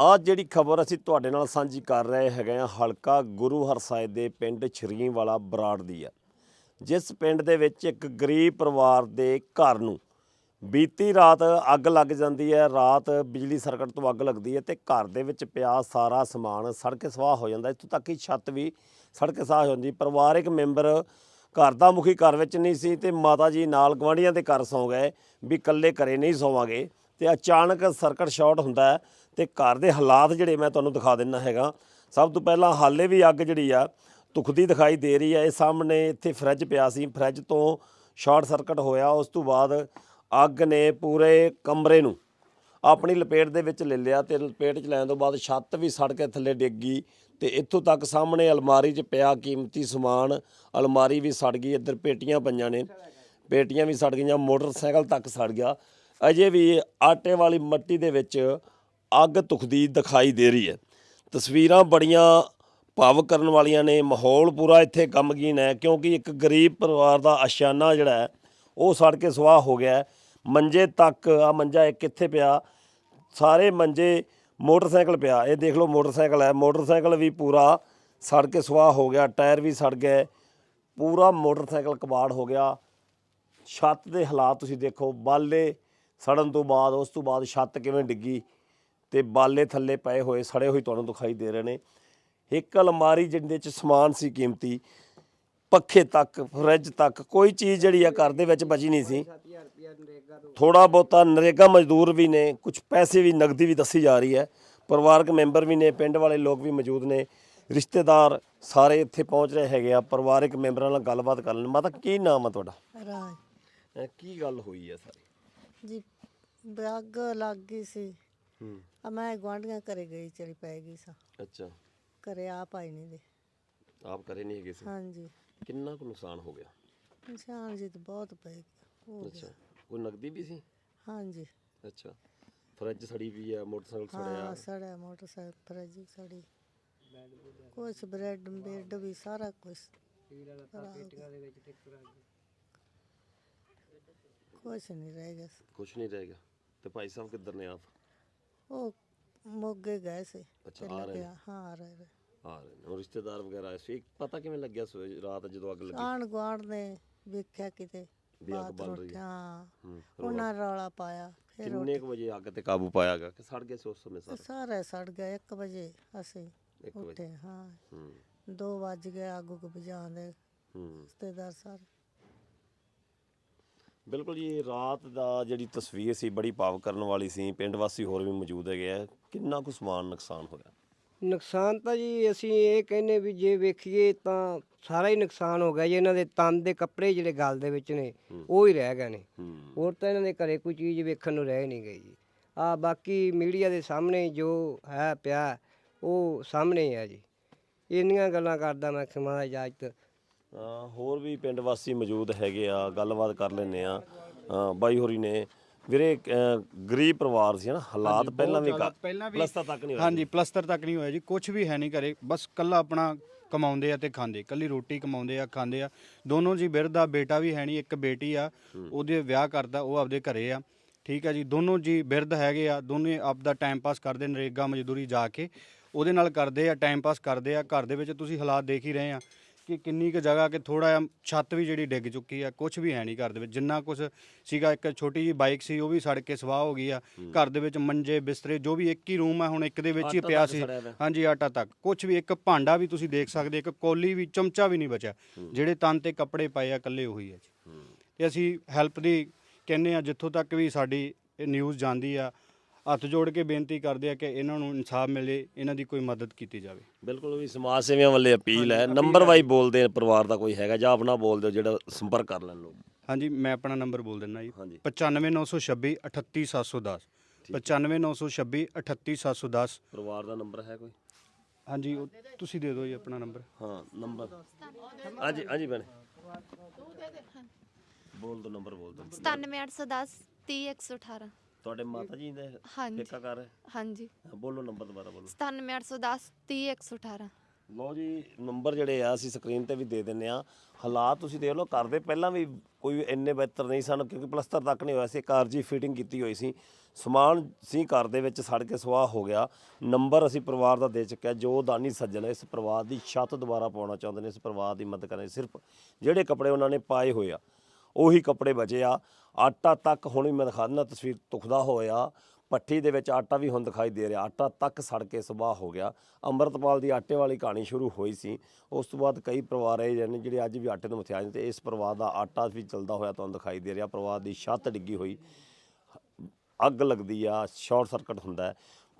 ਆ ਜਿਹੜੀ ਖਬਰ ਅਸੀਂ ਤੁਹਾਡੇ ਨਾਲ ਸਾਂਝੀ ਕਰ ਰਹੇ ਹੈਗੇ ਆ ਹਲਕਾ ਗੁਰੂ ਹਰਸਾਏ ਦੇ ਪਿੰਡ ਛਰੀਵਾਲਾ ਬਰਾੜ ਦੀ ਆ ਜਿਸ ਪਿੰਡ ਦੇ ਵਿੱਚ ਇੱਕ ਗਰੀਬ ਪਰਿਵਾਰ ਦੇ ਘਰ ਨੂੰ ਬੀਤੀ ਰਾਤ ਅੱਗ ਲੱਗ ਜਾਂਦੀ ਹੈ, ਰਾਤ ਬਿਜਲੀ ਸਰਕਟ ਤੋਂ ਅੱਗ ਲੱਗਦੀ ਹੈ ਤੇ ਘਰ ਦੇ ਵਿੱਚ ਪਿਆ ਸਾਰਾ ਸਮਾਨ ਸੜ ਕੇ ਸਵਾਹ ਹੋ ਜਾਂਦਾ। ਇੱਥੋਂ ਤੱਕ ਕਿ ਛੱਤ ਵੀ ਸੜ ਕੇ ਸਵਾਹ ਹੋ ਜਾਂਦੀ। ਪਰਿਵਾਰਕ ਮੈਂਬਰ ਘਰ ਦਾ ਮੁਖੀ ਘਰ ਵਿੱਚ ਨਹੀਂ ਸੀ ਤੇ ਮਾਤਾ ਜੀ ਨਾਲ ਗਵਾਂਢੀਆਂ ਦੇ ਘਰ ਸੌ ਗਏ ਵੀ ਇਕੱਲੇ ਘਰੇ ਨਹੀਂ ਸੌਵਾਂਗੇ ਤੇ ਅਚਾਨਕ ਸਰਕਟ ਸ਼ਾਰਟ ਹੁੰਦਾ ਤੇ ਘਰ ਦੇ ਹਾਲਾਤ ਜਿਹੜੇ ਮੈਂ ਤੁਹਾਨੂੰ ਦਿਖਾ ਦਿੰਨਾ ਹੈਗਾ, ਸਭ ਤੋਂ ਪਹਿਲਾਂ ਹਾਲੇ ਵੀ ਅੱਗ ਜਿਹੜੀ ਆ ਤੁਖਦੀ ਦਿਖਾਈ ਦੇ ਰਹੀ ਹੈ ਇਹ ਸਾਹਮਣੇ ਇੱਥੇ ਫਰਿੱਜ ਪਿਆ ਸੀ। ਫਰਿੱਜ ਤੋਂ ਸ਼ਾਰਟ ਸਰਕਟ ਹੋਇਆ। ਉਸ ਤੋਂ ਬਾਅਦ ਅੱਗ ਨੇ ਪੂਰੇ ਕਮਰੇ ਨੂੰ ਆਪਣੀ ਲਪੇਟ ਦੇ ਵਿੱਚ ਲੈ ਲਿਆ ਤੇ ਲਪੇਟ ਚ ਲੈਣ ਤੋਂ ਬਾਅਦ ਛੱਤ ਵੀ ਸੜ ਕੇ ਥੱਲੇ ਡਿੱਗ ਗਈ ਤੇ ਇੱਥੋਂ ਤੱਕ ਸਾਹਮਣੇ ਅਲਮਾਰੀ 'ਚ ਪਿਆ ਕੀਮਤੀ ਸਮਾਨ। ਅਲਮਾਰੀ ਵੀ ਸੜ ਗਈ। ਇੱਧਰ ਪੇਟੀਆਂ ਪਈਆਂ ਨੇ। ਪੇਟੀਆਂ ਵੀ ਸੜ ਗਈਆਂ। ਮੋਟਰਸਾਈਕਲ ਤੱਕ ਸੜ ਗਿਆ। ਅਜੇ ਵੀ ਆਟੇ ਵਾਲੀ ਮੱਟੀ ਦੇ ਵਿੱਚ ਅੱਗ ਤੁਖਦੀ ਦਿਖਾਈ ਦੇ ਰਹੀ ਹੈ। ਤਸਵੀਰਾਂ ਬੜੀਆਂ ਭਾਵ ਕਰਨ ਵਾਲੀਆਂ ਨੇ। ਮਾਹੌਲ ਪੂਰਾ ਇੱਥੇ ਗਮਗੀਨ ਹੈ ਕਿਉਂਕਿ ਇੱਕ ਗਰੀਬ ਪਰਿਵਾਰ ਦਾ ਆਸ਼ਾਨਾ ਜਿਹੜਾ ਹੈ, ਉਹ ਸੜ ਕੇ ਸੁਆਹ ਹੋ ਗਿਆ ਮੰਜੇ ਤੱਕ ਆ ਮੰਜਾ ਇੱਕ ਕਿੱਥੇ ਪਿਆ, ਸਾਰੇ ਮੰਜੇ ਮੋਟਰਸਾਈਕਲ ਪਿਆ। ਇਹ ਦੇਖ ਲਓ ਮੋਟਰਸਾਈਕਲ ਹੈ। ਮੋਟਰਸਾਈਕਲ ਵੀ ਪੂਰਾ ਸੜ ਕੇ ਸੁਆਹ ਹੋ ਗਿਆ, ਟਾਇਰ ਵੀ ਸੜ ਗਏ, ਪੂਰਾ ਮੋਟਰਸਾਈਕਲ ਕਬਾੜ ਹੋ ਗਿਆ। ਛੱਤ ਦੇ ਹਾਲਾਤ ਤੁਸੀਂ ਦੇਖੋ। ਬਾਲੇ ਸੜਨ ਤੋਂ ਬਾਅਦ, ਉਸ ਤੋਂ ਬਾਅਦ ਛੱਤ ਕਿਵੇਂ ਡਿੱਗੀ ਤੇ ਬਾਲੇ ਥੱਲੇ ਪਏ ਹੋਏ ਸੜੇ ਹੋਏ ਤੁਹਾਨੂੰ ਦਿਖਾਈ ਦੇ ਰਹੇ ਨੇ। ਇੱਕ ਅਲਮਾਰੀ ਜਿਹਦੇ ਚ ਸਮਾਨ ਸੀ ਕੀਮਤੀ ਪੱਖੇ ਤੱਕ ਫਰਿੱਜ ਤੱਕ ਕੋਈ ਚੀਜ਼ ਜਿਹੜੀ ਆ ਘਰ ਦੇ ਵਿੱਚ ਬਚੀ ਨਹੀਂ ਸੀ। ਥੋੜਾ ਬਹੁਤਾ ਨਰੇਗਾ ਮਜ਼ਦੂਰ ਵੀ ਨੇ ਕੁਝ ਪੈਸੇ ਵੀ ਨਗਦੀ ਵੀ ਦੱਸੀ ਜਾ ਰਹੀ ਹੈ। ਪਰਿਵਾਰਕ ਮੈਂਬਰ ਵੀ ਨੇ ਪਿੰਡ ਵਾਲੇ ਲੋਕ ਵੀ ਮੌਜੂਦ ਨੇ। ਰਿਸ਼ਤੇਦਾਰ ਸਾਰੇ ਇੱਥੇ ਪਹੁੰਚ ਰਹੇ ਹੈਗੇ ਆ ਪਰਿਵਾਰਕ ਮੈਂਬਰਾਂ ਨਾਲ ਗੱਲਬਾਤ ਕਰ ਲੈਣ। ਮਾਤਾ ਕੀ ਨਾਮ ਆ ਤੁਹਾਡਾ? ਰਾਜ। ਕੀ ਗੱਲ ਹੋਈ ਹੈ ਸਾਰੀ? ਜੀ ਅੱਗ ਲੱਗ ਗਈ ਸੀ। ਹੂੰ ਆ ਮੈਂ ਗੁਆਂਢੀਆਂ ਘਰੇ ਗਈ ਚਲੀ ਪੈ ਗਈ ਸਾਂ। ਅੱਛਾ। ਘਰੇ ਆਪ ਆਈ ਨਹੀਂ ਦੇ ਆਪ ਕਰੇ ਨਹੀਂ ਹੈਗੇ ਸੀ? ਹਾਂਜੀ। ਕਿੰਨਾ ਕੁ ਨੁਕਸਾਨ ਹੋ ਗਿਆ? ਨਿਸ਼ਾਨ ਜੀ ਤਾਂ ਬਹੁਤ ਪੈ ਗਿਆ ਹੋ ਅੱਛਾ। ਕੋਈ ਨਗਦੀ ਵੀ ਸੀ? ਹਾਂਜੀ। ਅੱਛਾ। ਫਰਿੱਜ ਸੜੀ ਵੀ ਹੈ ਮੋਟਰਸਾਈਕਲ ਸੜਿਆ? ਹਾਂ ਸੜਿਆ ਮੋਟਰਸਾਈਕਲ ਫਰਿੱਜ ਵੀ ਸੜੀ। ਕੁਛ ਬ੍ਰੈਡ ਬੈੱਡ ਵੀ ਸਾਰਾ ਕੁਛ। ਕੁਛ ਨਹੀਂ ਰਹਿ ਗਿਆ। ਕੁਝ ਨਹੀਂ ਰਹਿ ਗਿਆ। ਤੇ ਭਾਈ ਸਾਹਿਬ ਕਿੱਧਰ ਨੇ ਆਪ? ਉਹ ਮੋਗੇ ਗਏ ਸੀ। ਅੱਛਾ, ਤੇ ਆ ਰਹੇ ਨੇ। ਲੱਗਿਆ ਹਾਂ ਆ ਰਹੇ ਨੇ। ਆ ਰਹੇ ਨੇ। ਉਹ ਰਿਸ਼ਤੇਦਾਰ ਵਗੈਰਾ ਆਏ ਸੀ ਪਤਾ ਕਿਵੇਂ ਲੱਗਿਆ ਰਾਤ ਜਦੋਂ ਅੱਗ ਲੱਗੀ? ਆਂਢ ਗੁਆਂਢ ਨੇ ਵੇਖਿਆ ਕਿਤੇ ਵੀ ਅੱਗ ਬਾਤ ਬਲ ਰਹੀ ਹੈ। ਹਾਂ ਹੂੰ ਉਹਨਾਂ ਰੌਲਾ ਪਾਇਆ ਫਿਰ ਕਿੰਨੇ ਕੁ ਵਜੇ ਅੱਗ ਤੇ ਕਾਬੂ ਪਾਇਆ ਗਿਆ ਕਿ ਸੜ ਗਏ ਸੀ ਉਸ ਸਮੇਂ ਸਾਰੇ? ਸਾਰੇ ਸੜ ਗਏ 1 ਵਜੇ ਅਸੀਂ ਵਜੇ। ਉੱਠੇ ਹਾਂ। ਹੂੰ। 2 ਵੱਜ ਗਏ ਅੱਗ ਉੱਗ ਬੁਝਾਉਣ ਦੇ। ਹੂੰ। ਰਿਸ਼ਤੇਦਾਰ ਸਾਰੇ ਬਿਲਕੁਲ ਜੀ ਰਾਤ ਦਾ ਜਿਹੜੀ ਤਸਵੀਰ ਸੀ ਬੜੀ ਭਾਵ ਕਰਨ ਵਾਲੀ ਸੀ। ਪਿੰਡ ਵਾਸੀ ਹੋਰ ਵੀ ਮੌਜੂਦ ਹੈਗੇ ਆ। ਕਿੰਨਾ ਕੁ ਸਮਾਨ ਨੁਕਸਾਨ ਹੋਇਆ? ਨੁਕਸਾਨ ਤਾਂ ਜੀ ਅਸੀਂ ਇਹ ਕਹਿੰਨੇ ਵੀ ਜੇ ਵੇਖੀਏ ਤਾਂ ਸਾਰਾ ਹੀ ਨੁਕਸਾਨ ਹੋ ਗਿਆ ਜੀ। ਇਹਨਾਂ ਦੇ ਤਨ ਦੇ ਕੱਪੜੇ ਜਿਹੜੇ ਗਲ ਦੇ ਵਿੱਚ ਨੇ ਉਹ ਹੀ ਰਹਿ ਗਏ ਨੇ। ਹੋਰ ਤਾਂ ਇਹਨਾਂ ਦੇ ਘਰੇ ਕੋਈ ਚੀਜ਼ ਵੇਖਣ ਨੂੰ ਰਹਿ ਨਹੀਂ ਗਈ ਜੀ। ਆ ਬਾਕੀ ਮੀਡੀਆ ਦੇ ਸਾਹਮਣੇ ਜੋ ਹੈ ਪਿਆ ਉਹ ਸਾਹਮਣੇ ਹੀ ਆ ਜੀ। ਇੰਨੀਆਂ ਗੱਲਾਂ ਕਰਦਾ ਮੈਂ ਖਿਮਾ ਇਜਾਜ਼ਤ। ਹੋਰ ਵੀ ਪਿੰਡ ਵਾਸੀ ਮੌਜੂਦ ਹੈਗੇ ਆ ਗੱਲਬਾਤ ਕਰ ਲੈਨੇ ਆ। ਬਾਈ ਹੋਰੀ ਨੇ ਵੀਰੇ ਗਰੀਬ ਪਰਿਵਾਰ ਸੀ ਨਾ ਹਾਲਾਤ ਪਹਿਲਾਂ ਵੀ ਜ਼ਿਆਦਾ, ਪਹਿਲਾਂ ਵੀ ਪਲਸਤਰ ਤੱਕ ਨਹੀਂ ਹੋਇਆ ਹਾਂਜੀ ਪਲਸਤਰ ਤੱਕ ਨਹੀਂ ਹੋਇਆ ਜੀ ਕੁਝ ਵੀ ਹੈ ਨਹੀਂ ਘਰੇ ਬਸ ਕੱਲਾ ਆਪਣਾ ਕਮਾਉਂਦੇ ਆ ਤੇ ਖਾਂਦੇ ਕੱਲੀ ਰੋਟੀ ਕਮਾਉਂਦੇ ਆ ਖਾਂਦੇ ਆ। ਦੋਨੋਂ ਜੀ ਬਿਰਧ ਆ ਬੇਟਾ ਵੀ ਹੈ ਨਹੀਂ ਇੱਕ ਬੇਟੀ ਆ ਉਹਦੇ ਵਿਆਹ ਕਰਦਾ ਉਹ ਆਪਦੇ ਘਰੇ ਆ। ਠੀਕ ਆ ਜੀ ਦੋਨੋਂ ਜੀ ਬਿਰਧ ਹੈਗੇ ਆ ਦੋਨੇ ਆਪਦਾ ਟਾਈਮ ਪਾਸ ਕਰਦੇ ਨਰੇਗਾ ਮਜ਼ਦੂਰੀ ਜਾ ਕੇ ਉਹਦੇ ਨਾਲ ਕਰਦੇ ਆ ਟਾਈਮ ਪਾਸ ਕਰਦੇ ਆ ਘਰ ਦੇ ਵਿੱਚ ਤੁਸੀਂ ਹਾਲਾਤ ਦੇਖ ਹੀ ਰਹੇ ਆ। ਕਿ ਕਿੰਨੀ ਕੁ ਜਗ੍ਹਾ ਕਿ ਥੋੜਾ ਜਿਹਾ ਛੱਤ ਵੀ ਜਿਹੜੀ ਡਿੱਗ ਚੁੱਕੀ ਆ ਕੁਝ ਵੀ ਹੈ ਨਹੀਂ ਘਰ ਦੇ ਵਿੱਚ। ਜਿੰਨਾ ਕੁਝ ਸੀਗਾ ਇੱਕ ਛੋਟੀ ਜੀ ਬਾਈਕ ਸੀ ਉਹ ਵੀ ਸੜ ਕੇ ਸਵਾਹ ਹੋ ਗਈ ਆ। ਘਰ ਦੇ ਵਿੱਚ ਮੰਜੇ ਬਿਸਤਰੇ ਜੋ ਵੀ ਇੱਕ ਹੀ ਰੂਮ ਆ ਹੁਣ ਇੱਕ ਦੇ ਵਿੱਚ ਹੀ ਪਿਆ ਸੀ। ਹਾਂਜੀ ਆਟਾ ਤੱਕ। ਕੁਝ ਵੀ ਇੱਕ ਭਾਂਡਾ ਵੀ ਤੁਸੀਂ ਦੇਖ ਸਕਦੇ ਇੱਕ ਕੋਲੀ ਵੀ ਚਮਚਾ ਵੀ ਨਹੀਂ ਬਚਿਆ। ਜਿਹੜੇ ਤਨ ਤੇ ਕੱਪੜੇ ਪਏ ਆ ਇਕੱਲੇ ਉਹੀ ਆ ਜੀ। ਤੇ ਅਸੀਂ ਹੈਲਪ ਦੀ ਕਹਿੰਨੇ ਆ ਜਿੱਥੋਂ ਤੱਕ ਵੀ ਸਾਡੀ ਇਹ ਨਿਊਜ਼ ਜਾਂਦੀ ਆ ਹੱਥ ਜੋੜ ਕੇ ਬੇਨਤੀ ਕਰਦੇ ਆ ਕਿ ਇਹਨਾਂ ਨੂੰ ਇਨਸਾਫ ਮਿਲੇ ਇਹਨਾਂ ਦੀ ਕੋਈ ਮਦਦ ਕੀਤੀ ਜਾਵੇ। ਬਿਲਕੁਲ ਵੀ ਸਮਾਜ ਸੇਵੀਆਂ ਵੱਲੇ ਅਪੀਲ ਹੈ। ਨੰਬਰ ਵਾਈ ਬੋਲਦੇ ਪਰਿਵਾਰ ਦਾ ਕੋਈ ਹੈਗਾ ਜਾਂ ਆਪਣਾ ਬੋਲ ਦਿਓ ਜਿਹੜਾ ਸੰਪਰਕ ਕਰ ਲੈਣ ਲੋਕ। ਹਾਂਜੀ ਮੈਂ ਆਪਣਾ ਨੰਬਰ ਬੋਲ ਦਿੰਦਾ ਜੀ। ਹਾਂਜੀ। 95926 38710 95926 38710 ਪਰਿਵਾਰ ਦਾ ਨੰਬਰ ਹੈ ਕੋਈ? ਹਾਂਜੀ ਉਹ ਤੁਸੀਂ ਦੇ ਦਿਓ ਜੀ ਆਪਣਾ ਨੰਬਰ। ਹਾਂ ਨੰਬਰ। ਹਾਂਜੀ ਹਾਂਜੀ ਭੈਣੇ। ਬੋਲ ਦੋ ਨੰਬਰ ਬੋਲ ਦੋ। 97810 30118 ਤੁਹਾਡੇ ਮਾਤਾ ਜੀ ਦੇ ਹਾਂਜੀ। ਠੇਕਾ ਕਰ ਹੈ ਹਾਂਜੀ। ਹਾਂ, ਬੋਲੋ ਨੰਬਰ ਦੁਬਾਰਾ ਬੋਲੋ। 97810 30118 ਲਓ ਜੀ ਨੰਬਰ ਜਿਹੜੇ ਆ ਅਸੀਂ ਸਕਰੀਨ ਤੇ ਵੀ ਦੇ ਦਿੰਨੇ ਆ। ਹਾਲਾਤ ਤੁਸੀਂ ਦੇਖ ਲਓ ਘਰ ਦੇ ਪਹਿਲਾਂ ਵੀ ਕੋਈ ਇੰਨੇ ਬਿਹਤਰ ਨਹੀਂ ਸਨ ਕਿਉਂਕਿ ਪਲਸਤਰ ਤੱਕ ਨਹੀਂ ਹੋਇਆ ਸੀ। ਘਰ ਜੀ ਫਿਟਿੰਗ ਕੀਤੀ ਹੋਈ ਸੀ। ਸਮਾਨ ਸੀ ਘਰ ਦੇ ਵਿੱਚ ਸੜ ਕੇ ਸੁਆਹ ਹੋ ਗਿਆ। ਨੰਬਰ ਅਸੀਂ ਪਰਿਵਾਰ ਦਾ ਦੇ ਚੁੱਕਿਆ। ਜੋ ਦਾਨੀ ਸੱਜਣ ਇਸ ਪਰਿਵਾਰ ਦੀ ਛੱਤ ਦੁਬਾਰਾ ਪਾਉਣਾ ਚਾਹੁੰਦੇ ਨੇ ਇਸ ਪਰਿਵਾਰ ਦੀ ਮਦਦ ਕਰਨੀ। ਸਿਰਫ ਜਿਹੜੇ ਕੱਪੜੇ ਉਹਨਾਂ ਨੇ ਪਾਏ ਹੋਏ ਆ ਉਹੀ ਕੱਪੜੇ ਬਚੇ ਆ। ਆਟਾ ਤੱਕ ਹੁਣ ਵੀ ਮੈਂ ਦਿਖਾ ਦਿੰਦਾ, ਤਸਵੀਰ ਤੁਖਦਾ ਹੋਇਆ, ਪੱਠੀ ਦੇ ਵਿੱਚ ਆਟਾ ਵੀ ਹੁਣ ਦਿਖਾਈ ਦੇ ਰਿਹਾ। ਆਟਾ ਤੱਕ ਸੜ ਕੇ ਸੁਬਾਹ ਹੋ ਗਿਆ। ਅੰਮ੍ਰਿਤਪਾਲ ਦੀ ਆਟੇ ਵਾਲੀ ਕਹਾਣੀ ਸ਼ੁਰੂ ਹੋਈ ਸੀ। ਉਸ ਤੋਂ ਬਾਅਦ ਕਈ ਪਰਿਵਾਰ ਇਹ ਨੇ ਜਿਹੜੇ ਅੱਜ ਵੀ ਆਟੇ ਤੋਂ ਮਥਿਆਜ ਨੇ ਤੇ ਇਸ ਪਰਿਵਾਰ ਦਾ ਆਟਾ ਵੀ ਚਲਦਾ ਹੋਇਆ ਤੁਹਾਨੂੰ ਦਿਖਾਈ ਦੇ ਰਿਹਾ। ਪਰਿਵਾਰ ਦੀ ਛੱਤ ਡਿੱਗੀ ਹੋਈ। ਅੱਗ ਲੱਗਦੀ ਆ, ਸ਼ਾਰਟ ਸਰਕਟ ਹੁੰਦਾ ਹੈ।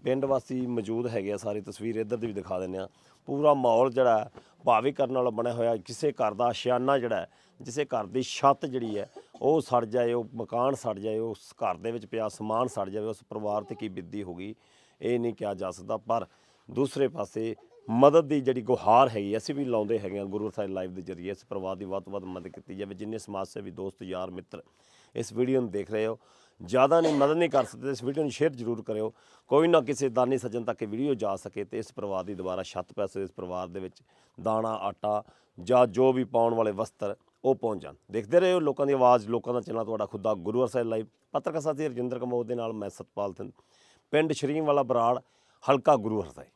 ਪਿੰਡ ਵਾਸੀ ਮੌਜੂਦ ਹੈਗੇ ਆ ਸਾਰੀ ਤਸਵੀਰ ਇੱਧਰ ਦੀ ਵੀ ਦਿਖਾ ਦਿੰਦੇ ਆ ਪੂਰਾ ਮਾਹੌਲ ਜਿਹੜਾ ਹੈ, ਭਾਵਿਕ ਕਰਨ ਵਾਲਾ ਬਣਿਆ ਹੋਇਆ ਕਿਸੇ ਘਰ ਦਾ ਆਸ਼ਿਆਨਾ ਜਿਹੜਾ ਜਿਸੇ ਘਰ ਦੀ ਛੱਤ ਜਿਹੜੀ ਹੈ ਉਹ ਸੜ ਜਾਏ ਉਹ ਮਕਾਨ ਸੜ ਜਾਏ ਉਸ ਘਰ ਦੇ ਵਿੱਚ ਪਿਆ ਸਮਾਨ ਸੜ ਜਾਵੇ ਉਸ ਪਰਿਵਾਰ ਤੇ ਕੀ ਬਿੱਦੀ ਹੋਗੀ ਇਹ ਨਹੀਂ ਕਿਹਾ ਜਾ ਸਕਦਾ। ਪਰ ਦੂਸਰੇ ਪਾਸੇ ਮਦਦ ਦੀ ਜਿਹੜੀ ਗੁਹਾਰ ਹੈਗੀ ਅਸੀਂ ਵੀ ਲਾਉਂਦੇ ਹੈਗੇ ਆ ਗੁਰੂ ਸਾਹਿਬ ਲਾਈਵ ਦੇ ਜਰੀਏ ਇਸ ਪਰਿਵਾਰ ਦੀ ਵੱਧ ਤੋਂ ਵੱਧ ਮਦਦ ਕੀਤੀ ਜਾਵੇ ਜਿੰਨੇ ਸਮਾਜ ਸੇਵੀ ਦੋਸਤ ਯਾਰ ਮਿੱਤਰ ਇਸ ਵੀਡੀਓ ਨੂੰ ਦੇਖ ਰਹੇ ਹੋ। ਜ਼ਿਆਦਾ ਨਹੀਂ, ਮਦਦ ਨਹੀਂ ਕਰ ਸਕਦੇ, ਇਸ ਵੀਡੀਓ ਨੂੰ ਸ਼ੇਅਰ ਜ਼ਰੂਰ ਕਰਿਓ। ਕੋਈ ਨਾ ਕਿਸੇ ਦਾਨੀ ਸੱਜਣ ਤੱਕ ਇਹ ਵੀਡੀਓ ਜਾ ਸਕੇ ਤੇ ਇਸ ਪਰਿਵਾਰ ਦੀ ਦੁਬਾਰਾ ਛੱਤ ਪੈਸੇ ਇਸ ਪਰਿਵਾਰ ਦੇ ਵਿੱਚ ਦਾਣਾ, ਆਟਾ ਜਾਂ ਜੋ ਵੀ ਪਾਉਣ ਵਾਲੇ ਵਸਤਰ, ਉਹ ਪਹੁੰਚ ਜਾਣ। ਦੇਖਦੇ ਰਹੋ ਲੋਕਾਂ ਦੀ ਆਵਾਜ਼, ਲੋਕਾਂ ਦਾ ਚੈਨਲ ਤੁਹਾਡਾ ਖੁਦ ਦਾ ਗੁਰੂ ਸਾਹਿਬ ਲਾਈਵ। ਪੱਤਰਕਾਰ ਸਾਥੀ ਰਜਿੰਦਰ ਕਮੋਦ ਦੇ ਨਾਲ ਮੈਂ ਸਤਪਾਲ ਸਿੰਘ, ਪਿੰਡ ਸ਼ਰੀਮ ਵਾਲਾ ਬਰਾੜ, ਹਲਕਾ ਗੁਰੂ ਸਾਹਿਬ।